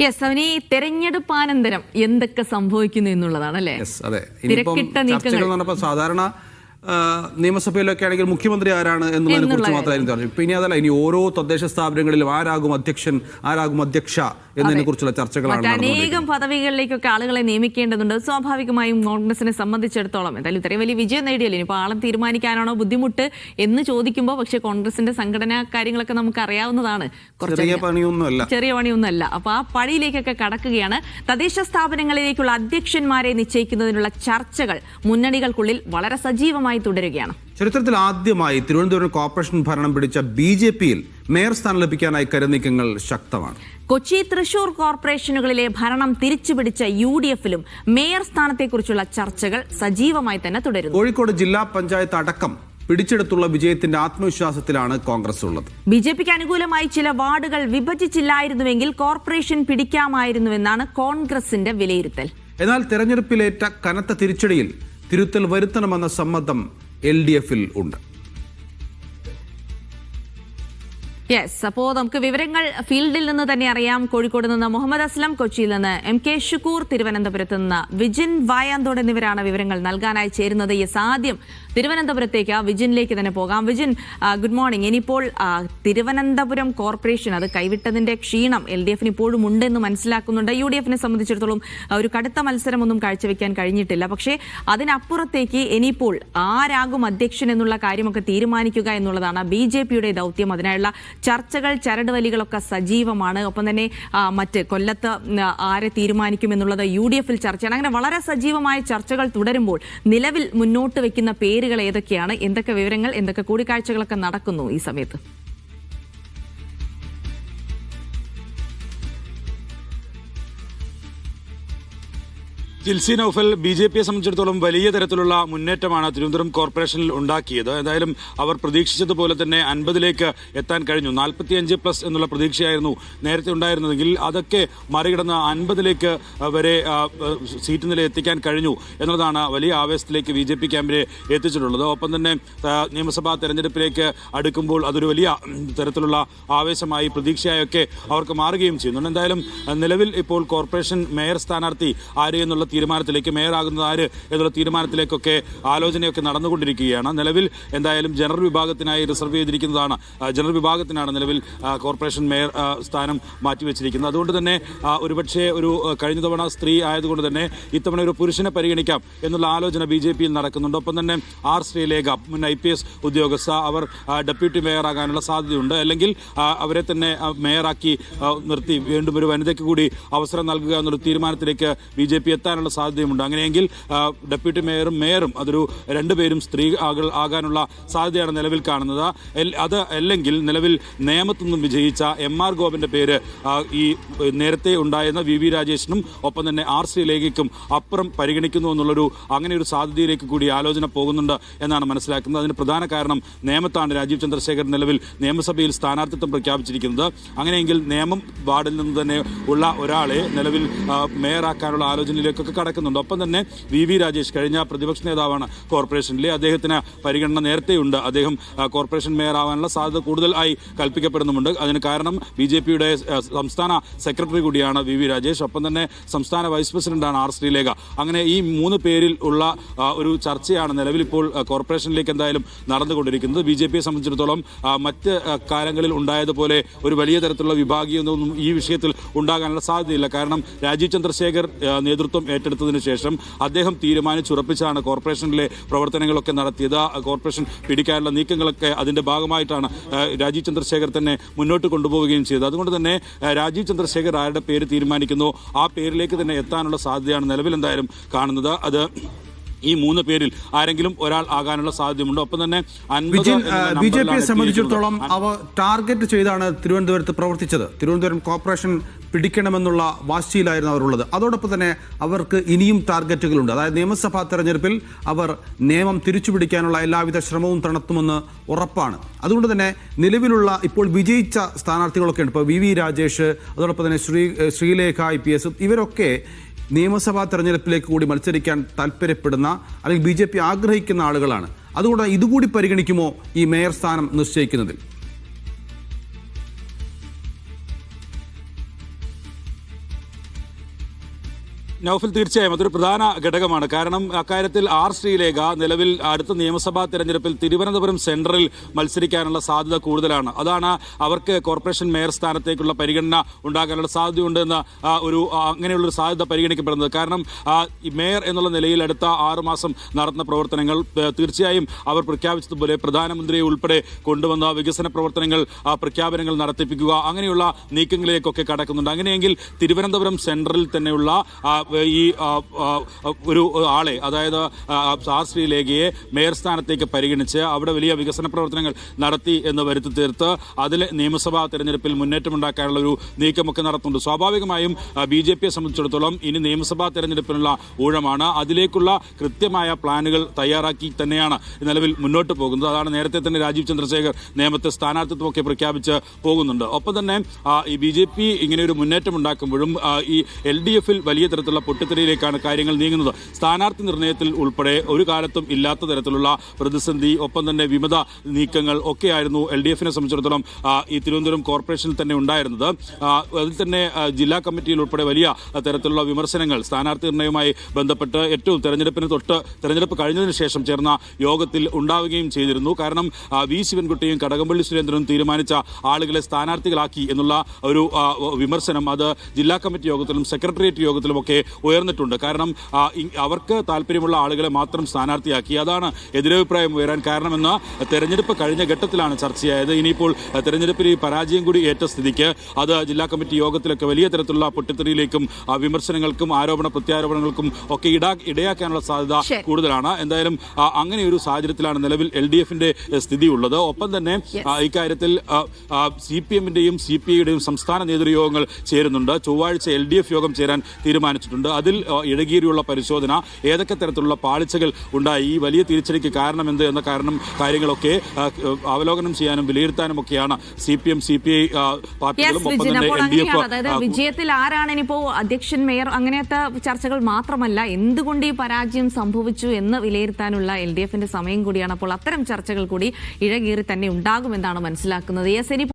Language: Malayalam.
യെസ് അവന് ഈ തെരഞ്ഞെടുപ്പാനന്തരം എന്തൊക്കെ സംഭവിക്കുന്നു എന്നുള്ളതാണ് അല്ലേ അതെ. തിരക്കിട്ട നീക്കങ്ങൾ. സാധാരണ നിയമസഭയിലൊക്കെ ആണെങ്കിൽ മുഖ്യമന്ത്രി ആരാണ് എന്നതിനെ കുറിച്ച് മാത്രമായിരുന്നു പറഞ്ഞു ഇപ്പൊ ഇനി അതല്ല ഇനി ഓരോ തദ്ദേശ സ്ഥാപനങ്ങളിലും ആരാകും അധ്യക്ഷൻ ആരാകും അധ്യക്ഷ എന്നതിനെ കുറിച്ചുള്ള ചർച്ചകളാണ് അനേകം പദവികളിലേക്കൊക്കെ ആളുകളെ നിയമിക്കേണ്ടതുണ്ട്. സ്വാഭാവികമായും കോൺഗ്രസിനെ സംബന്ധിച്ചിടത്തോളം. എന്തായാലും ഇത്രയും വലിയ വിജയം നേടിയല്ലോ. ഇനിയിപ്പോൾ ആളെ തീരുമാനിക്കാനാണോ ബുദ്ധിമുട്ട് എന്ന് ചോദിക്കുമ്പോൾ പക്ഷേ കോൺഗ്രസിന്റെ സംഘടനാ കാര്യങ്ങളൊക്കെ നമുക്ക് അറിയാവുന്നതാണ് ചെറിയ പണിയൊന്നുമല്ല. ചെറിയ പണിയൊന്നുമല്ല. അപ്പോൾ ആ പണിയിലേക്കൊക്കെ കടക്കുകയാണ്. തദ്ദേശ സ്ഥാപനങ്ങളിലേക്കുള്ള അധ്യക്ഷന്മാരെ നിശ്ചയിക്കുന്നതിനുള്ള ചർച്ചകൾ മുന്നണികൾക്കുള്ളിൽ വളരെ സജീവമായി തുടരുകയാണ്. ചരിത്രത്തിൽ ആദ്യമായി തിരുവനന്തപുരം കോർപ്പറേഷൻ ഭരണം പിടിച്ച ബി ജെ പിയിൽ മേയർ സ്ഥാനം ലഭിക്കാനായി കരുനീക്കങ്ങൾ ശക്തമാണ്. കൊച്ചി തൃശൂർ കോർപ്പറേഷനുകളിലെ ഭരണം തിരിച്ചുപിടിച്ച യു ഡി എഫിലും മേയർ സ്ഥാനത്തെക്കുറിച്ചുള്ള ചർച്ചകൾ സജീവമായി തന്നെ തുടരുന്നു. കോഴിക്കോട് ജില്ലാ പഞ്ചായത്ത് അടക്കം പിടിച്ചെടുത്തുള്ള വിജയത്തിന്റെ ആത്മവിശ്വാസത്തിലാണ് കോൺഗ്രസ് ഉള്ളത്. ബി ജെ പിക്ക് അനുകൂലമായി ചില വാർഡുകൾ വിഭജിച്ചില്ലായിരുന്നുവെങ്കിൽ കോർപ്പറേഷൻ പിടിക്കാമായിരുന്നുവെന്നാണ് കോൺഗ്രസിന്റെ വിലയിരുത്തൽ. എന്നാൽ തെരഞ്ഞെടുപ്പിലേറ്റ കനത്ത തിരിച്ചടിയിൽ തിരുത്തൽ വരുത്തണമെന്ന സമ്മതം എൽ ഡി എഫിൽ ഉണ്ട്. യെസ് അപ്പോ നമുക്ക് വിവരങ്ങൾ ഫീൽഡിൽ നിന്ന് തന്നെ അറിയാം. കോഴിക്കോട് നിന്ന് മുഹമ്മദ് അസ്ലം കൊച്ചിയിൽ നിന്ന് എം കെ ഷുക്കൂർ തിരുവനന്തപുരത്ത് നിന്ന് വിജിൻ വായാന്തോട് എന്നിവരാണ് വിവരങ്ങൾ നൽകാനായി ചേരുന്നത്. യെസ് ആദ്യം തിരുവനന്തപുരത്തേക്ക് വിജിനിലേക്ക് തന്നെ പോകാം. വിജിൻ ഗുഡ് മോർണിംഗ് ഇനിയിപ്പോൾ തിരുവനന്തപുരം കോർപ്പറേഷൻ അത് കൈവിട്ടതിന്റെ ക്ഷീണം എൽ ഡി എഫിന് ഇപ്പോഴും ഉണ്ടെന്ന് മനസ്സിലാക്കുന്നുണ്ട്. യു ഡി എഫിനെ സംബന്ധിച്ചിടത്തോളം ഒരു കടുത്ത മത്സരമൊന്നും കാഴ്ചവെക്കാൻ കഴിഞ്ഞിട്ടില്ല. പക്ഷേ അതിനപ്പുറത്തേക്ക് ഇനിയിപ്പോൾ ആരാകും അധ്യക്ഷൻ എന്നുള്ള കാര്യമൊക്കെ തീരുമാനിക്കുക എന്നുള്ളതാണ് ബി ജെ പിയുടെ ദൗത്യം. അതിനായുള്ള ചർച്ചകൾ ചരടുവലികളൊക്കെ സജീവമാണ്. ഒപ്പം തന്നെ മറ്റ് കൊല്ലത്ത് ആരെ തീരുമാനിക്കും എന്നുള്ളത് യു ഡി എഫിൽ ചർച്ചയാണ്. അങ്ങനെ വളരെ സജീവമായ ചർച്ചകൾ തുടരുമ്പോൾ നിലവിൽ മുന്നോട്ട് വെക്കുന്ന പേരുകൾ ഏതൊക്കെയാണ്? എന്തൊക്കെ വിവരങ്ങൾ എന്തൊക്കെ കൂടിക്കാഴ്ചകളൊക്കെ നടക്കുന്നു ഈ സമയത്ത്? ജിൽസി നൌഫൽ ബി ജെ പിയെ സംബന്ധിച്ചിടത്തോളം വലിയ തരത്തിലുള്ള മുന്നേറ്റമാണ് തിരുവനന്തപുരം കോർപ്പറേഷനിൽ ഉണ്ടാക്കിയത്. എന്തായാലും അവർ പ്രതീക്ഷിച്ചതുപോലെ തന്നെ അൻപതിലേക്ക് എത്താൻ കഴിഞ്ഞു. നാൽപ്പത്തിയഞ്ച് പ്ലസ് എന്നുള്ള പ്രതീക്ഷയായിരുന്നു നേരത്തെ ഉണ്ടായിരുന്നതെങ്കിൽ അതൊക്കെ മറികടന്ന് അൻപതിലേക്ക് വരെ സീറ്റ് നില എത്തിക്കാൻ കഴിഞ്ഞു എന്നുള്ളതാണ് വലിയ ആവേശത്തിലേക്ക് ബി ജെ പി ക്യാമ്പിനെ എത്തിച്ചിട്ടുള്ളത്. ഒപ്പം തന്നെ നിയമസഭാ തെരഞ്ഞെടുപ്പിലേക്ക് അടുക്കുമ്പോൾ അതൊരു വലിയ തരത്തിലുള്ള ആവേശമായി പ്രതീക്ഷയായൊക്കെ അവർക്ക് മാറുകയും ചെയ്യുന്നുണ്ട്. എന്തായാലും നിലവിൽ ഇപ്പോൾ കോർപ്പറേഷൻ മേയർ സ്ഥാനാർത്ഥി ആര് എന്നുള്ള തീരുമാനത്തിലേക്ക് മേയറാകുന്നത് ആര് എന്നുള്ള തീരുമാനത്തിലേക്കൊക്കെ ആലോചനയൊക്കെ നടന്നുകൊണ്ടിരിക്കുകയാണ്. നിലവിൽ എന്തായാലും ജനറൽ വിഭാഗത്തിനായി റിസർവ് ചെയ്തിരിക്കുന്നതാണ്. ജനറൽ വിഭാഗത്തിനാണ് നിലവിൽ കോർപ്പറേഷൻ മേയർ സ്ഥാനം മാറ്റിവെച്ചിരിക്കുന്നത്. അതുകൊണ്ട് തന്നെ ഒരുപക്ഷെ ഒരു കഴിഞ്ഞ തവണ സ്ത്രീ ആയതുകൊണ്ട് തന്നെ ഇത്തവണ ഒരു പുരുഷനെ പരിഗണിക്കാം എന്നുള്ള ആലോചന ബി ജെ പിയിൽ നടക്കുന്നുണ്ട്. ഒപ്പം തന്നെ ആർ ശ്രീലേഖ മുൻ ഐ പി എസ് ഉദ്യോഗസ്ഥ അവർ ഡെപ്യൂട്ടി മേയറാകാനുള്ള സാധ്യതയുണ്ട്. അല്ലെങ്കിൽ അവരെ തന്നെ മേയറാക്കി നിർത്തി വീണ്ടും ഒരു വനിതയ്ക്ക് കൂടി അവസരം നൽകുക എന്നൊരു തീരുമാനത്തിലേക്ക് ബി ജെ പി എത്താനുള്ള സാധ്യതയുമുണ്ട്. അങ്ങനെയെങ്കിൽ ഡെപ്യൂട്ടി മേയറും മേയറും അതൊരു രണ്ടുപേരും സ്ത്രീ ആകാനുള്ള സാധ്യതയാണ് നിലവിൽ കാണുന്നത്. അത് അല്ലെങ്കിൽ നിലവിൽ നിയമത്തു നിന്നും വിജയിച്ച എം ആർ ഗോപന്റെ പേര് ഈ നേരത്തെ ഉണ്ടായിരുന്ന വി വി രാജേഷിനും ഒപ്പം തന്നെ ആർ സി ലേഖയ്ക്കും അപ്പുറം പരിഗണിക്കുന്നു എന്നുള്ളൊരു അങ്ങനെ ഒരു സാധ്യതയിലേക്ക് കൂടി ആലോചന പോകുന്നുണ്ട് എന്നാണ് മനസ്സിലാക്കുന്നത്. അതിന് പ്രധാന കാരണം നിയമത്താണ് രാജീവ് ചന്ദ്രശേഖർ നിലവിൽ നിയമസഭയിൽ സ്ഥാനാർത്ഥിത്വം പ്രഖ്യാപിച്ചിരിക്കുന്നത്. അങ്ങനെയെങ്കിൽ നിയമം വാർഡിൽ നിന്ന് തന്നെ ഉള്ള ഒരാളെ നിലവിൽ മേയറാക്കാനുള്ള മേയറാക്കാനുള്ള ആലോചനയിലേക്കൊക്കെ കടക്കുന്നുണ്ട്. ഒപ്പം തന്നെ വി വി രാജേഷ് കഴിഞ്ഞ പ്രതിപക്ഷ നേതാവാണ് കോർപ്പറേഷനിലെ അദ്ദേഹത്തിന് പരിഗണന നേരത്തെയുണ്ട്. അദ്ദേഹം കോർപ്പറേഷൻ മേയർ ആവാനുള്ള സാധ്യത കൂടുതൽ ആയി കൽപ്പിക്കപ്പെടുന്നുമുണ്ട്. അതിന് കാരണം ബി ജെ പിയുടെ സംസ്ഥാന സെക്രട്ടറി കൂടിയാണ് വി വി രാജേഷ്. ഒപ്പം തന്നെ സംസ്ഥാന വൈസ് പ്രസിഡന്റാണ് ആർ ശ്രീലേഖ. അങ്ങനെ ഈ മൂന്ന് പേരിൽ ഉള്ള ഒരു ചർച്ചയാണ് നിലവിലിപ്പോൾ കോർപ്പറേഷനിലേക്ക് എന്തായാലും നടന്നുകൊണ്ടിരിക്കുന്നത്. ബി ജെ പിയെ സംബന്ധിച്ചിടത്തോളം മറ്റ് കാലങ്ങളിൽ ഉണ്ടായതുപോലെ ഒരു വലിയ തരത്തിലുള്ള വിഭാഗീയൊന്നും ഈ വിഷയത്തിൽ ഉണ്ടാകാനുള്ള സാധ്യതയില്ല. കാരണം രാജീവ് ചന്ദ്രശേഖർ നേതൃത്വം ഏറ്റെടുത്തതിന് ശേഷം അദ്ദേഹം തീരുമാനിച്ചുറപ്പിച്ചാണ് കോർപ്പറേഷനിലെ പ്രവർത്തനങ്ങളൊക്കെ നടത്തിയത്. കോർപ്പറേഷൻ പിടിക്കാനുള്ള നീക്കങ്ങളൊക്കെ അതിന്റെ ഭാഗമായിട്ടാണ് രാജീവ് ചന്ദ്രശേഖർ തന്നെ മുന്നോട്ട് കൊണ്ടുപോവുകയും ചെയ്തത്. അതുകൊണ്ട് തന്നെ രാജീവ് ചന്ദ്രശേഖർ ആരുടെ പേര് തീരുമാനിക്കുന്നു ആ പേരിലേക്ക് തന്നെ എത്താനുള്ള സാധ്യതയാണ് നിലവിൽ എന്തായാലും കാണുന്നത്. അത് ഈ മൂന്ന് പേരിൽ ആരെങ്കിലും ഒരാൾ ആകാനുള്ള സാധ്യതയുണ്ട് ഒപ്പം തന്നെ ബി ജെ പിയെ സംബന്ധിച്ചിടത്തോളം അവ ടാർഗറ്റ് ചെയ്താണ് തിരുവനന്തപുരത്ത് പ്രവർത്തിച്ചത്. തിരുവനന്തപുരം കോർപ്പറേഷൻ പിടിക്കണമെന്നുള്ള വാശിയിലായിരുന്നു അവരുള്ളത് അതോടൊപ്പം തന്നെ അവർക്ക് ഇനിയും ടാർഗറ്റുകളുണ്ട്. അതായത് നിയമസഭാ തെരഞ്ഞെടുപ്പിൽ അവർ നിയമം തിരിച്ചുപിടിക്കാനുള്ള എല്ലാവിധ ശ്രമവും നടത്തുമെന്ന് ഉറപ്പാണ്. അതുകൊണ്ട് തന്നെ നിലവിലുള്ള ഇപ്പോൾ വിജയിച്ച സ്ഥാനാർത്ഥികളൊക്കെ ഇപ്പോൾ വി വി രാജേഷ് അതോടൊപ്പം തന്നെ Shri Sreelekha I P S ഇവരൊക്കെ നിയമസഭാ തെരഞ്ഞെടുപ്പിലേക്ക് കൂടി മത്സരിക്കാൻ താല്പര്യപ്പെടുന്ന അല്ലെങ്കിൽ ബി ആഗ്രഹിക്കുന്ന ആളുകളാണ്. അതുകൊണ്ട് ഇതുകൂടി പരിഗണിക്കുമോ ഈ മേയർ സ്ഥാനം നിശ്ചയിക്കുന്നതിൽ? നൗഫൽ തീർച്ചയായും അതൊരു പ്രധാന ഘടകമാണ്. കാരണം അക്കാര്യത്തിൽ ആർ ശ്രീലേഖ നിലവിൽ അടുത്ത നിയമസഭാ തെരഞ്ഞെടുപ്പിൽ തിരുവനന്തപുരം സെൻട്രലിൽ മത്സരിക്കാനുള്ള സാധ്യത കൂടുതലാണ്. അതാണ് അവർക്ക് കോർപ്പറേഷൻ മേയർ സ്ഥാനത്തേക്കുള്ള പരിഗണന ഉണ്ടാകാനുള്ള സാധ്യതയുണ്ടെന്ന ഒരു അങ്ങനെയുള്ളൊരു അങ്ങനെയുള്ള സാധ്യത പരിഗണിക്കപ്പെടുന്നത്. കാരണം മേയർ എന്നുള്ള നിലയിൽ അടുത്ത ആറുമാസം നടത്തുന്ന പ്രവർത്തനങ്ങൾ തീർച്ചയായും അവർ പ്രഖ്യാപിച്ചതുപോലെ പ്രധാനമന്ത്രിയെ ഉൾപ്പെടെ കൊണ്ടുവന്ന വികസന പ്രവർത്തനങ്ങൾ പ്രഖ്യാപനങ്ങൾ നടത്തിപ്പിക്കുക അങ്ങനെയുള്ള നീക്കങ്ങളിലേക്കൊക്കെ കടക്കുന്നുണ്ട്. അങ്ങനെയെങ്കിൽ തിരുവനന്തപുരം സെൻട്രലിൽ തന്നെയുള്ള ഈ ഒരു ആളെ അതായത് ആർ ശ്രീലേഖയെ മേയർ സ്ഥാനത്തേക്ക് പരിഗണിച്ച് അവിടെ വലിയ വികസന പ്രവർത്തനങ്ങൾ നടത്തി എന്ന് വരുത്തി തീർത്ത് അതിൽ നിയമസഭാ തെരഞ്ഞെടുപ്പിൽ മുന്നേറ്റമുണ്ടാക്കാനുള്ള ഒരു നീക്കമൊക്കെ നടത്തുന്നുണ്ട്. സ്വാഭാവികമായും ബി ജെ പിയെ സംബന്ധിച്ചിടത്തോളം ഇനി നിയമസഭാ തെരഞ്ഞെടുപ്പിനുള്ള ഊഴമാണ്. അതിലേക്കുള്ള കൃത്യമായ പ്ലാനുകൾ തയ്യാറാക്കി തന്നെയാണ് നിലവിൽ മുന്നോട്ട് പോകുന്നത്. അതാണ് നേരത്തെ തന്നെ രാജീവ് ചന്ദ്രശേഖർ നിയമത്തെ സ്ഥാനാർത്ഥിത്വമൊക്കെ പ്രഖ്യാപിച്ച് പോകുന്നുണ്ട്. ഒപ്പം തന്നെ ഈ ബി ജെ പി ഇങ്ങനെ ഒരു മുന്നേറ്റം ഉണ്ടാക്കുമ്പോഴും ഈ എൽ ഡി എഫിൽ വലിയ തരത്തിലുള്ള പൊട്ടിത്തെറിയിലേക്കാണ് കാര്യങ്ങൾ നീങ്ങുന്നത്. സ്ഥാനാർത്ഥി നിർണയത്തിൽ ഉൾപ്പെടെ ഒരു കാലത്തും ഇല്ലാത്ത തരത്തിലുള്ള പ്രതിസന്ധി ഒപ്പം തന്നെ വിമത നീക്കങ്ങൾ ഒക്കെയായിരുന്നു എൽ ഡി എഫിനെ സംബന്ധിച്ചിടത്തോളം ഈ തിരുവനന്തപുരം കോർപ്പറേഷനിൽ തന്നെ ഉണ്ടായിരുന്നത്. അതിൽ തന്നെ ജില്ലാ കമ്മിറ്റിയിൽ ഉൾപ്പെടെ വലിയ തരത്തിലുള്ള വിമർശനങ്ങൾ സ്ഥാനാർത്ഥി നിർണയവുമായി ബന്ധപ്പെട്ട് ഏറ്റവും തെരഞ്ഞെടുപ്പിന് തൊട്ട് തെരഞ്ഞെടുപ്പ് കഴിഞ്ഞതിന് ശേഷം ചേർന്ന യോഗത്തിൽ ഉണ്ടാവുകയും ചെയ്തിരുന്നു. കാരണം വി ശിവൻകുട്ടിയും കടകംപള്ളി സുരേന്ദ്രനും തീരുമാനിച്ച ആളുകളെ സ്ഥാനാർത്ഥികളാക്കി എന്നുള്ള ഒരു വിമർശനം അത് ജില്ലാ കമ്മിറ്റി യോഗത്തിലും സെക്രട്ടേറിയറ്റ് യോഗത്തിലുമൊക്കെ ഉയർന്നിട്ടുണ്ട്. കാരണം അവർക്ക് താല്പര്യമുള്ള ആളുകളെ മാത്രം സ്ഥാനാർത്ഥിയാക്കി. അതാണ് എതിരഭിപ്രായം ഉയരാൻ കാരണമെന്ന് തെരഞ്ഞെടുപ്പ് കഴിഞ്ഞ ഘട്ടത്തിലാണ് ചർച്ചയായത്. ഇനിയിപ്പോൾ തെരഞ്ഞെടുപ്പിൽ ഈ പരാജയം കൂടി ഏറ്റ സ്ഥിതിക്ക് അത് ജില്ലാ കമ്മിറ്റി യോഗത്തിലൊക്കെ വലിയ തരത്തിലുള്ള പൊട്ടിത്തെറിയിലേക്കും വിമർശനങ്ങൾക്കും ആരോപണ പ്രത്യാരോപണങ്ങൾക്കും ഒക്കെ ഇടാ ഇടയാക്കാനുള്ള സാധ്യത കൂടുതലാണ്. എന്തായാലും അങ്ങനെ ഒരു സാഹചര്യത്തിലാണ് നിലവിൽ എൽ ഡി എഫിന്റെ സ്ഥിതി ഉള്ളത് ഒപ്പം തന്നെ ഇക്കാര്യത്തിൽ സി പി എമ്മിന്റെയും സി പി ഐയുടെയും സംസ്ഥാന നേതൃയോഗങ്ങൾ ചേരുന്നുണ്ട്. ചൊവ്വാഴ്ച എൽ ഡി എഫ് യോഗം ചേരാൻ തീരുമാനിച്ചിട്ടുണ്ട്. അതിൽ ഇഴകീരിയുള്ള പരിശോധന ഏതൊക്കെ തരത്തിലുള്ള പാളിച്ചകൾ ഉണ്ടായി ഈ വലിയ തിരിച്ചടിക്ക് കാരണമെന്ത് എന്ന കാരണം കാര്യങ്ങളൊക്കെ അവലോകനം ചെയ്യാനും വിലയിരുത്താനും ഒക്കെയാണ് C P M C P I പാർട്ടികളും ഒപ്പം തന്നെ എൽ ഡി അതായത് എഫ് വിജയത്തിൽ ആരാണ് ഇനിയിപ്പോ അധ്യക്ഷൻ മേയർ അങ്ങനത്തെ ചർച്ചകൾ മാത്രമല്ല എന്തുകൊണ്ട് ഈ പരാജയം സംഭവിച്ചു എന്ന് വിലയിരുത്താനുള്ള എൽ ഡി എഫിന്റെ സമയം കൂടിയാണ്. അപ്പോൾ അത്തരം ചർച്ചകൾ കൂടി ഇഴകീറി തന്നെ ഉണ്ടാകുമെന്നാണ് മനസ്സിലാക്കുന്നത്. എസ് ഇനി